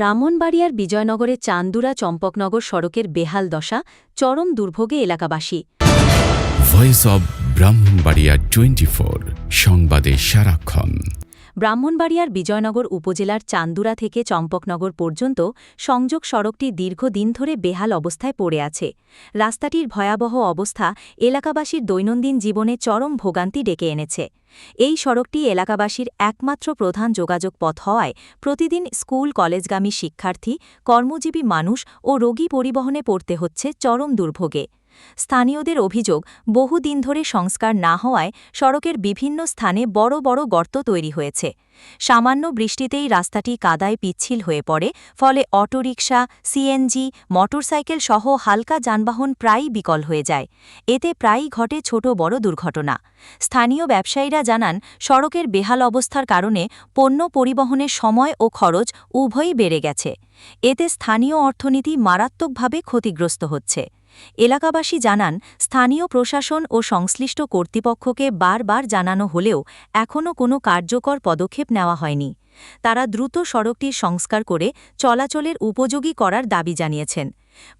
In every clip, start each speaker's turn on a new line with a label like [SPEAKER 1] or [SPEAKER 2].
[SPEAKER 1] ব্রাহ্মণবাড়িয়ার বিজয়নগরে চান্দুরা চম্পকনগর সড়কের বেহাল দশা চরম দুর্ভোগে এলাকাবাসী।
[SPEAKER 2] ভয়েস অব ব্রাহ্মণবাড়িয়া টোয়েন্টি সংবাদে সারাক্ষণ।
[SPEAKER 1] ব্রাহ্মণবাড়িয়ার বিজয়নগর উপজেলার চান্দুরা থেকে চম্পকনগর পর্যন্ত সংযোগ সড়কটি দীর্ঘদিন ধরে বেহাল অবস্থায় পড়ে আছে। রাস্তাটির ভয়াবহ অবস্থা এলাকাবাসীর দৈনন্দিন জীবনে চরম ভোগান্তি ডেকে এনেছে। এই সড়কটি এলাকাবাসীর একমাত্র প্রধান যোগাযোগ পথ হওয়ায় প্রতিদিন স্কুল, কলেজগামী শিক্ষার্থী, কর্মজীবী মানুষ ও রোগী পরিবহনে পড়তে হচ্ছে চরম দুর্ভোগে। স্থানীয়দের অভিযোগ, বহুদিন ধরে সংস্কার না হওয়ায় সড়কের বিভিন্ন স্থানে বড় বড় গর্ত তৈরি হয়েছে। সামান্য বৃষ্টিতেই রাস্তাটি কাদায় পিচ্ছিল হয়ে পড়ে, ফলে অটোরিকশা, সিএনজি, মোটরসাইকেল সহ হালকা যানবাহন প্রায়ই বিকল হয়ে যায়। এতে প্রায়ই ঘটে ছোট বড় দুর্ঘটনা। স্থানীয় ব্যবসায়ীরা জানান, সড়কের বেহাল অবস্থার কারণে পণ্য পরিবহনের সময় ও খরচ উভয়ই বেড়ে গেছে। এতে স্থানীয় অর্থনীতি মারাত্মকভাবে ক্ষতিগ্রস্ত হচ্ছে। এলাকাবাসী জানান, স্থানীয় প্রশাসন ও সংশ্লিষ্ট কর্তৃপক্ষকে বারবার জানানো হলেও এখনও কোনো কার্যকর পদক্ষেপ নেওয়া হয়নি। তারা দ্রুত সড়কটির সংস্কার করে চলাচলের উপযোগী করার দাবি জানিয়েছেন।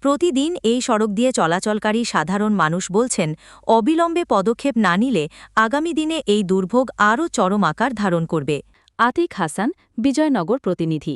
[SPEAKER 1] প্রতিদিন এই সড়ক দিয়ে চলাচলকারী সাধারণ মানুষ বলছেন, অবিলম্বে পদক্ষেপ না নিলে আগামী দিনে এই দুর্ভোগ আরও চরম আকার ধারণ করবে। আতিক হাসান, বিজয়নগর প্রতিনিধি।